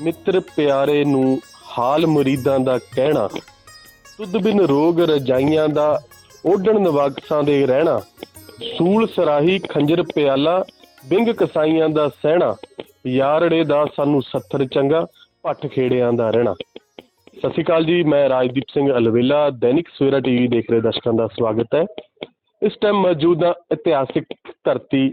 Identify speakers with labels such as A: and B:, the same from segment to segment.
A: ਮਿੱਤਰ ਪਿਆਰੇ ਨੂੰ ਹਾਲ ਮੁਰੀਦਾਂ ਦਾ ਕਹਿਣਾ, ਤੁਧ ਬਿਨ ਰੋਗ ਰਜਾਈਆਂ ਦਾ ਓਢਣ ਨਵਾਗਸਾਂ ਦੇ ਰਹਿਣਾ, ਸੂਲ ਸਰਾਹੀ ਖੰਜਰ ਪਿਆਲਾ, ਬਿੰਗ ਕਸਾਈਆਂ ਦਾ ਸਹਿਣਾ ਯਾਰੜੇ ਦਾ ਸਾਨੂੰ ਸੱਥਰ ਚੰਗਾ, ਪੱਠ ਖੇੜਿਆਂ ਦਾ ਰਹਿਣਾ। ਸਤਿ ਸ਼੍ਰੀ ਅਕਾਲ ਜੀ, ਮੈਂ ਰਾਜਦੀਪ ਸਿੰਘ ਅਲਵੇਲਾ, ਦੈਨਿਕ ਸਵੇਰਾ ਟੀਵੀ ਦੇਖ ਰਹੇ ਦਰਸ਼ਕਾਂ ਦਾ ਸਵਾਗਤ ਹੈ। ਇਸ ਟਾਈਮ ਮੌਜੂਦ ਹਾਂ ਇਤਿਹਾਸਿਕ ਧਰਤੀ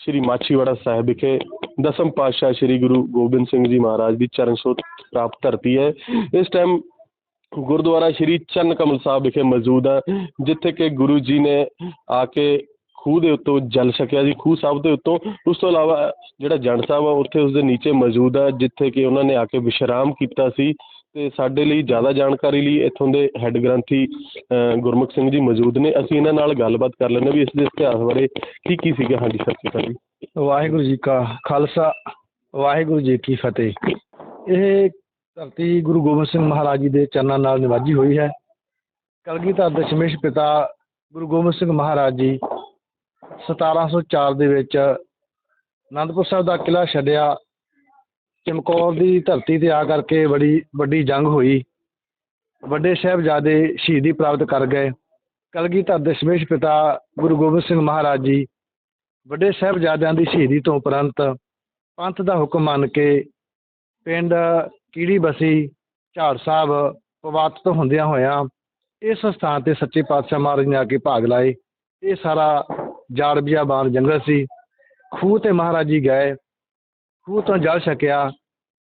A: ਸ਼੍ਰੀ ਮਾਛੀਵਾੜਾ ਸਾਹਿਬ ਵਿਖੇ ਦਸਮ ਪਾਤਸ਼ਾਹ ਸ਼੍ਰੀ ਗੁਰੂ ਗੋਬਿੰਦ ਸਿੰਘ ਜੀ ਮਹਾਰਾਜ ਦੀ ਚਰਨ ਛੋਹ ਪ੍ਰਾਪਤ ਧਰਤੀ ਹੈ। ਇਸ ਟਾਈਮ ਗੁਰਦੁਆਰਾ ਸ਼੍ਰੀ ਚਰਨ ਕਮਲ ਸਾਹਿਬ ਵਿਖੇ ਮੌਜੂਦ ਹਾਂ, ਜਿੱਥੇ ਕਿ ਗੁਰੂ ਜੀ ਨੇ ਆ ਕੇ ਖੂਹ ਦੇ ਉੱਤੋਂ ਜਲ ਛਕਿਆ ਜੀ ਖੂਹ ਸਾਹਿਬ ਦੇ ਉੱਤੋਂ, ਉਸ ਤੋਂ ਇਲਾਵਾ ਜਿਹੜਾ ਜੰਡ ਸਾਹਿਬ ਆ, ਉੱਥੇ ਉਸ ਦੇ ਨੀਚੇ ਮੌਜੂਦ ਆ ਜਿੱਥੇ ਕਿ ਉਹਨਾਂ ਨੇ ਆ ਕੇ ਵਿਸ਼ਰਾਮ ਕੀਤਾ ਸੀ। ਤੇ ਸਾਡੇ ਲਈ ਜ਼ਿਆਦਾ ਜਾਣਕਾਰੀ ਲਈ ਇੱਥੋਂ ਦੇ ਹੈੱਡ ਗ੍ਰੰਥੀ, ਅਹ, ਗੁਰਮੁਖ ਸਿੰਘ ਜੀ ਮੌਜੂਦ ਨੇ। ਅਸੀਂ ਇਹਨਾਂ ਨਾਲ ਗੱਲਬਾਤ ਕਰ ਲੈਂਦੇ ਹਾਂ ਵੀ ਇਸ ਦੇ ਇਤਿਹਾਸ ਬਾਰੇ ਕੀ ਕੀ ਸੀਗਾ? ਹਾਂਜੀ, ਸਤਿ ਸ਼੍ਰੀ ਅਕਾਲ ਜੀ।
B: ਵਾਹਿਗੁਰੂ ਜੀ ਕਾ ਖਾਲਸਾ, ਵਾਹਿਗੁਰੂ ਜੀ ਕੀ ਫਤਿਹ। ਇਹ ਧਰਤੀ ਗੁਰੂ ਗੋਬਿੰਦ ਸਿੰਘ ਮਹਾਰਾਜ ਜੀ ਦੇ ਚਰਨਾਂ ਨਾਲ ਨਿਵਾਜੀ ਹੋਈ ਹੈ। ਕਲਗੀਧਰ ਦਸ਼ਮੇਸ਼ ਪਿਤਾ ਗੁਰੂ ਗੋਬਿੰਦ ਸਿੰਘ ਮਹਾਰਾਜ ਜੀ 1704 ਦੇ ਵਿੱਚ ਅਨੰਦਪੁਰ ਸਾਹਿਬ ਦਾ ਕਿਲ੍ਹਾ ਛੱਡਿਆ। ਚਮਕੌਰ ਦੀ ਧਰਤੀ ਤੇ ਆ ਕਰਕੇ ਬੜੀ, ਵੱਡੀ ਜੰਗ ਹੋਈ। ਵੱਡੇ ਸਾਹਿਬਜ਼ਾਦੇ ਸ਼ਹੀਦੀ ਪ੍ਰਾਪਤ ਕਰ ਗਏ। ਕਲਗੀਧਰ ਦਸ਼ਮੇਸ਼ ਪਿਤਾ ਗੁਰੂ ਗੋਬਿੰਦ ਸਿੰਘ ਮਹਾਰਾਜ ਜੀ ਵੱਡੇ ਸਾਹਿਬਜ਼ਾਦਿਆਂ ਦੀ ਸ਼ਹੀਦੀ ਤੋਂ ਉਪਰੰਤ ਪੰਥ ਦਾ ਹੁਕਮ ਮੰਨ ਕੇ ਪਿੰਡ ਕੀੜੀ ਬਸੀ, ਝਾੜ ਸਾਹਿਬ ਪਵਾਤਤ ਹੁੰਦਿਆਂ ਹੋਇਆਂ ਇਸ ਸਥਾਨ ਤੇ ਸੱਚੇ ਪਾਤਸ਼ਾਹ ਮਹਾਰਾਜ ਨੇ ਆ ਕੇ ਭਾਗ ਲਾਏ। ਇਹ ਸਾਰਾ ਜਾੜ ਬਿਆਬਾਨ ਜੰਗਲ ਸੀ। ਖੂਹ ਤੇ ਮਹਾਰਾਜ ਜੀ ਗਏ। ਖੂਹ ਤੋਂ ਜਲ ਛਕਿਆ।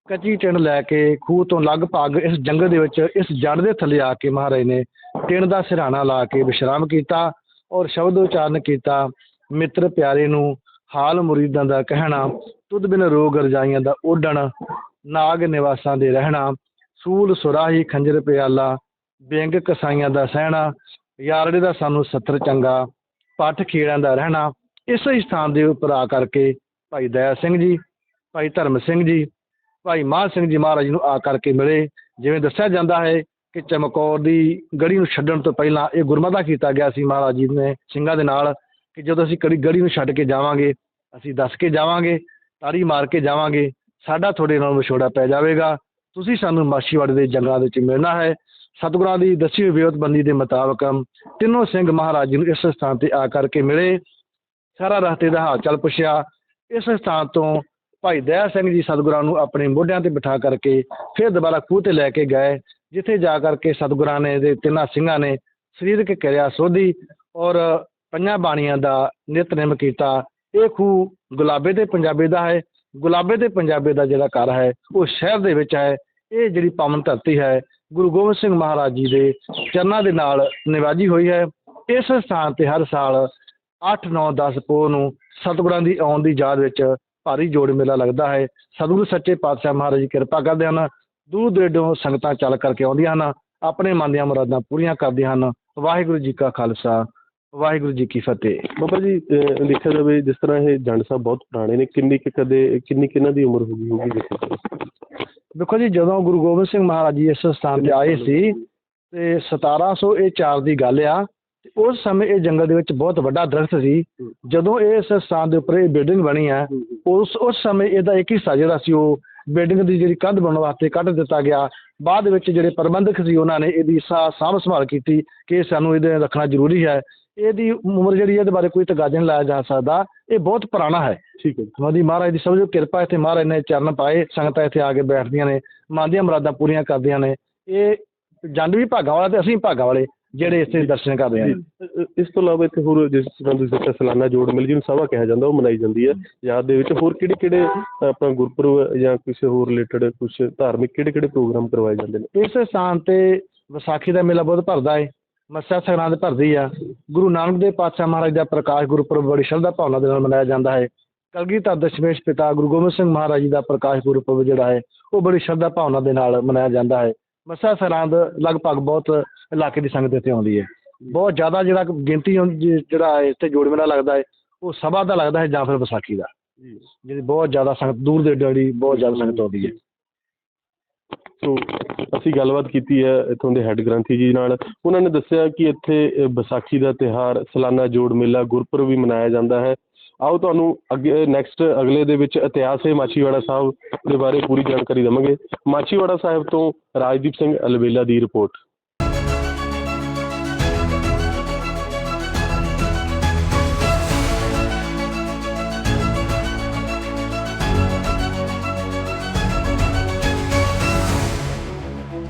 B: ਕੱਚੀ ਟਿੰਡ ਲੈ ਕੇ ਖੂਹ ਤੋਂ ਲਗਭਗ ਇਸ ਜੰਗਲ ਦੇ ਵਿੱਚ ਇਸ ਜੜ ਦੇ ਥੱਲੇ ਆ ਕੇ ਮਹਾਰਾਜ ਨੇ ਟਿੰਡ ਦਾ ਸਿਰਹਾਣਾ ਲਾ ਕੇ ਵਿਸ਼ਰਾਮ ਕੀਤਾ ਔਰ ਸ਼ਬਦ ਉਚਾਰਨ ਕੀਤਾ, ਮਿੱਤਰ ਪਿਆਰੇ ਨੂੰ ਹਾਲ ਮੁਰੀਦਾਂ ਦਾ ਕਹਿਣਾ, ਤੁਧ ਬਿਨ ਰੋਗ ਰਜਾਈਆਂ ਦਾ ਓਢਣ, ਨਾਗ ਨਿਵਾਸਾਂ ਦੇ ਰਹਿਣਾ, ਸੂਲ ਸੁਰਾਹੀ ਖੰਜਰ ਪਿਆਲਾ, ਬੇਂਗ ਕਸਾਈਆਂ ਦਾ ਸਹਿਣਾ, ਯਾਰੜੇ ਦਾ ਸਾਨੂੰ ਸੱਤਰ ਚੰਗਾ, ਪੱਠ ਖੇੜਾਂ ਦਾ ਰਹਿਣਾ, ਇਸੇ ਸਥਾਨ ਦੇ ਉੱਪਰ ਆ ਕਰਕੇ ਭਾਈ ਦਇਆ ਸਿੰਘ ਜੀ, ਭਾਈ ਧਰਮ ਸਿੰਘ ਜੀ ਭਾਈ ਮਾਨ ਸਿੰਘ ਜੀ ਮਹਾਰਾਜ ਨੂੰ ਆ ਕਰਕੇ ਮਿਲੇ, ਜਿਵੇਂ ਦੱਸਿਆ ਜਾਂਦਾ ਹੈ ਕਿ ਚਮਕੌਰ ਦੀ ਗੜੀ ਨੂੰ ਛੱਡਣ ਤੋਂ ਪਹਿਲਾਂ ਇਹ ਗੁਰਮਤਾ ਕੀਤਾ ਗਿਆ ਸੀ ਮਹਾਰਾਜ ਜੀ ਨੇ ਸਿੰਘਾਂ ਦੇ ਨਾਲ, ਕਿ ਜਦੋਂ ਅਸੀਂ ਕੜੀ, ਗੜੀ ਨੂੰ ਛੱਡ ਕੇ ਜਾਵਾਂਗੇ, ਅਸੀਂ ਦੱਸ ਕੇ ਜਾਵਾਂਗੇ, ਤਾੜੀ ਮਾਰ ਕੇ ਜਾਵਾਂਗੇ, ਸਾਡਾ ਤੁਹਾਡੇ ਨਾਲ ਵਿਛੋੜਾ ਪੈ ਜਾਵੇਗਾ। ਤੁਸੀਂ ਸਾਨੂੰ ਮਾਛੀਵਾੜੇ ਦੇ ਜੰਗਲਾਂ ਵਿੱਚ ਮਿਲਣਾ ਹੈ। ਸਤਿਗੁਰਾਂ ਦੀ ਦੱਸੀ ਹੋਈ ਵਿਉਤਬੰਦੀ ਦੇ ਮੁਤਾਬਕ ਤਿੰਨੋਂ ਸਿੰਘ ਮਹਾਰਾਜ ਜੀ ਨੂੰ ਇਸ ਸਥਾਨ ਤੇ ਆ ਕਰਕੇ ਮਿਲੇ। ਸਾਰਾ ਰਸਤੇ ਦਾ ਹਾਲ ਚਾਲ ਪੁੱਛਿਆ। ਇਸ ਸਥਾਨ ਤੋਂ ਭਾਈ ਦਇਆ ਸਿੰਘ ਜੀ ਸਤਿਗੁਰਾਂ ਨੂੰ ਆਪਣੇ ਮੋਢਿਆਂ ਤੇ ਬਿਠਾ ਕਰਕੇ ਫਿਰ ਦੁਬਾਰਾ ਖੂਹ ਤੇ ਲੈ ਕੇ ਗਏ, ਜਿੱਥੇ ਜਾ ਕਰਕੇ ਸਤਿਗੁਰਾਂ ਨੇ ਦੇ ਤਿੰਨਾਂ ਸਿੰਘਾਂ ਨੇ ਸਰੀਰਕ ਕਿਰਿਆ ਸੋਧੀ ਔਰ ਪੰਜਾਂ ਬਾਣੀਆਂ ਦਾ ਨਿਤਨੇਮ ਕੀਤਾ। ਇਹ ਖੂਹ ਗੁਲਾਬੇ ਤੇ ਪੰਜਾਬੇ ਦਾ ਹੈ। ਗੁਲਾਬੇ ਤੇ ਪੰਜਾਬੇ ਦਾ ਜਿਹੜਾ ਘਰ ਹੈ, ਉਹ ਸ਼ਹਿਰ ਦੇ ਵਿੱਚ ਹੈ। ਇਹ ਜਿਹੜੀ ਪਾਵਨ ਧਰਤੀ ਹੈ, ਗੁਰੂ ਗੋਬਿੰਦ ਸਿੰਘ ਮਹਾਰਾਜ ਜੀ ਦੇ ਚਰਨਾਂ ਦੇ ਨਾਲ ਨਿਵਾਜੀ ਹੋਈ ਹੈ। ਇਸ ਸਥਾਨ ਤੇ ਹਰ ਸਾਲ 8 9 10 ਪੋਹ ਨੂੰ ਸਤਿਗੁਰਾਂ ਦੀ ਆਉਣ ਦੀ ਯਾਦ ਵਿੱਚ ਭਾਰੀ ਜੋੜ ਮੇਲਾ ਲੱਗਦਾ ਹੈ। ਸਤਿਗੁਰੂ ਸੱਚੇ ਪਾਤਸ਼ਾਹ ਮਹਾਰਾਜ ਜੀ ਕਿਰਪਾ ਕਰਦੇ ਹਨ। ਦੂਰ ਦਰੇਡੋਂ ਸੰਗਤਾਂ ਚੱਲ ਕਰਕੇ ਆਉਂਦੀਆਂ ਹਨ। ਆਪਣੇ ਮਨ ਦੀਆਂ ਮੁਰਾਦਾਂ ਪੂਰੀਆਂ ਕਰਦੀਆਂ ਹਨ। ਵਾਹਿਗੁਰੂ ਜੀ ਕਾ ਖਾਲਸਾ। ਵਾਹਿਗੁਰੂ ਜੀ ਕੀ ਫਤਿਹ।
A: ਬਾਬਾ ਜੀ ਅਹ ਦੇਖਿਆ ਜਾਵੇ ਜਿਸ ਤਰ੍ਹਾਂ ਇਹ ਜੰਡ ਸਾਹਿਬ ਬਹੁਤ ਪੁਰਾਣੇ ਨੇ ਕਿੰਨੀ ਕੁ ਕਦੇ ਕਿੰਨੀ ਕਿੰਨਾ ਦੀ ਉਮਰ ਹੋ ਗਈ ਹੋਗੀ ਦੇਖੋ।
B: ਦੇਖੋ ਜੀ ਜਦੋਂ ਗੁਰੂ ਗੋਬਿੰਦ ਸਿੰਘ ਮਹਾਰਾਜ ਜੀ ਇਸ ਸਥਾਨ ਤੇ ਆਏ ਸੀ ਤੇ 1704 ਦੀ ਗੱਲ ਆ ਉਸ ਸਮੇਂ ਇਹ ਜੰਗਲ ਦੇ ਵਿੱਚ ਬਹੁਤ ਵੱਡਾ ਦਰਖਤ ਸੀ। ਜਦੋਂ ਇਸ ਸਥਾਨ ਦੇ ਉੱਪਰ ਇਹ ਬਿਲਡਿੰਗ ਬਣੀ ਆ ਉਸ ਉਸ ਸਮੇਂ ਇਹਦਾ ਇੱਕ ਹਿੱਸਾ ਜਿਹੜਾ ਸੀ ਉਹ ਬਿਲਡਿੰਗ ਦੀ ਜਿਹੜੀ ਕੰਧ ਬਣਾਉਣ ਵਾਸਤੇ ਕੱਢ ਦਿੱਤਾ ਗਿਆ। ਬਾਅਦ ਵਿੱਚ ਜਿਹੜੇ ਪ੍ਰਬੰਧਕ ਸੀ ਉਹਨਾਂ ਨੇ ਇਹਦੀ ਸਾ- ਸਾਂਭ ਸੰਭਾਲ ਕੀਤੀ ਕਿ ਸਾਨੂੰ ਇਹਦੇ ਰੱਖਣਾ ਜ਼ਰੂਰੀ ਹੈ। ਇਹਦੀ ਉਮਰ ਜਿਹੜੀ ਹੈ, ਇਹਦੇ ਬਾਰੇ ਕੋਈ ਤਗਾਜਾ ਨਹੀਂ ਲਾਇਆ ਜਾ ਸਕਦਾ। ਇਹ ਬਹੁਤ ਪੁਰਾਣਾ ਹੈ।
A: ਠੀਕ ਹੈ ਜੀ।
B: ਮੋਦੀ ਮਹਾਰਾਜ ਦੀ ਸਮਝੋ ਕਿਰਪਾ ਇੱਥੇ ਮਹਾਰਾਜ ਨੇ ਚਰਨ ਪਾਏ ਸੰਗਤਾਂ ਇੱਥੇ ਆ ਕੇ ਬੈਠਦੀਆਂ ਨੇ ਮਨ ਦੀਆਂ ਮੁਰਾਦਾਂ ਪੂਰੀਆਂ ਕਰਦੀਆਂ ਨੇ। ਇਹ ਜੰਡ ਵੀ ਭਾਗਾਂ ਵਾਲਾ ਤੇ ਅਸੀਂ ਭਾਗਾਂ ਵਾਲੇ। ਜਿਹੜੇ ਇੱਥੇ ਦਰਸ਼ਨ ਕਰਦੇ ਹਾਂ
A: ਅਹ ਇਸ ਤੋਂ ਇਲਾਵਾ ਇੱਥੇ ਹੋਰ ਜਿਸ ਤਰ੍ਹਾਂ ਤੁਸੀਂ ਦੱਸਿਆ ਸਾਲਾਨਾ ਜੋੜ ਮਿਲ ਜਿਹਨੂੰ ਸਭਾ ਕਿਹਾ ਜਾਂਦਾ ਉਹ ਮਨਾਈ ਜਾਂਦੀ ਹੈ। ਯਾਦ ਦੇ ਵਿੱਚ ਹੋਰ ਕਿਹੜੇ ਕਿਹੜੇ ਆਪਣਾ ਗੁਰਪੁਰਬ ਜਾਂ ਕਿਸੇ ਹੋਰ ਰਿਲੇਟਡ ਕੁਝ ਧਾਰਮਿਕ ਕਿਹੜੇ ਕਿਹੜੇ ਪ੍ਰੋਗਰਾਮ ਕਰਵਾਏ ਜਾਂਦੇ ਨੇ?
B: ਇਸ ਸਥਾਨ ਤੇ ਵਿਸਾਖੀ ਦਾ ਮੇਲਾ ਬਹੁਤ ਭਰਦਾ ਹੈ ਮੱਸਿਆ ਸੰਗਰਾਂਦ ਭਰਦੀ ਆ। ਗੁਰੂ ਨਾਨਕ ਦੇਵ ਪਾਤਸ਼ਾਹ ਮਹਾਰਾਜ ਦਾ ਪ੍ਰਕਾਸ਼ ਗੁਰਪੁਰਬ ਬੜੀ ਸ਼ਰਧਾ ਭਾਵਨਾ ਦੇ ਨਾਲ ਮਨਾਇਆ ਜਾਂਦਾ ਹੈ। ਕਲਗੀਧਰ ਦਸ਼ਮੇਸ਼ ਪਿਤਾ ਗੁਰੂ ਗੋਬਿੰਦ ਸਿੰਘ ਮਹਾਰਾਜ ਜੀ ਦਾ ਪ੍ਰਕਾਸ਼ ਗੁਰਪੁਰਬ ਜਿਹੜਾ ਹੈ ਉਹ ਬੜੀ ਸ਼ਰਧਾ ਭਾਵਨਾ ਦੇ ਨਾਲ ਮਨਾਇਆ ਜਾਂਦਾ ਹੈ। ਮੱਸਿਆ ਸੰਗਰਾਂਦ ਲਗਭਗ ਬਹੁਤ ਇਲਾਕੇ ਦੀ ਸੰਗਤ ਇੱਥੇ ਆਉਂਦੀ ਹੈ। ਬਹੁਤ ਜ਼ਿਆਦਾ ਜਿਹੜਾ ਗਿਣਤੀ ਜਿਹੜਾ ਇੱਥੇ ਜੋੜ ਮੇਲਾ ਲੱਗਦਾ ਹੈ, ਉਹ ਸਭਾ ਦਾ ਲੱਗਦਾ ਹੈ ਜਾਂ ਫਿਰ ਵਿਸਾਖੀ ਦਾ। ਜਿਹੜੀ ਬਹੁਤ ਜ਼ਿਆਦਾ ਸੰਗਤ, ਦੂਰ ਦੇ ਡੜੀ ਬਹੁਤ ਜ਼ਿਆਦਾ ਸੰਗਤ ਆਉਂਦੀ ਹੈ।
A: ਸੋ, ਅਸੀਂ ਗੱਲਬਾਤ ਕੀਤੀ ਹੈ ਇੱਥੋਂ ਦੇ ਹੈੱਡ ਗ੍ਰੰਥੀ ਜੀ ਨਾਲ। ਉਹਨਾਂ ਨੇ ਦੱਸਿਆ ਕਿ ਇੱਥੇ ਵਿਸਾਖੀ ਦਾ ਤਿਹਾਰ ਸਾਲਾਨਾ ਜੋੜ ਮੇਲਾ ਗੁਰਪੁਰਬ ਵੀ ਮਨਾਇਆ ਜਾਂਦਾ ਹੈ। ਆਓ ਤੁਹਾਨੂੰ ਅੱਗੇ ਨੈਕਸਟ ਅਗਲੇ ਦੇ ਵਿੱਚ ਇਤਿਹਾਸ ਹੈ ਮਾਛੀਵਾੜਾ ਸਾਹਿਬ ਦੇ ਬਾਰੇ ਪੂਰੀ ਜਾਣਕਾਰੀ ਦੇਵਾਂਗੇ। ਮਾਛੀਵਾੜਾ ਸਾਹਿਬ ਤੋਂ ਰਾਜਦੀਪ ਸਿੰਘ ਅਲਵੇਲਾ ਦੀ ਰਿਪੋਰਟ।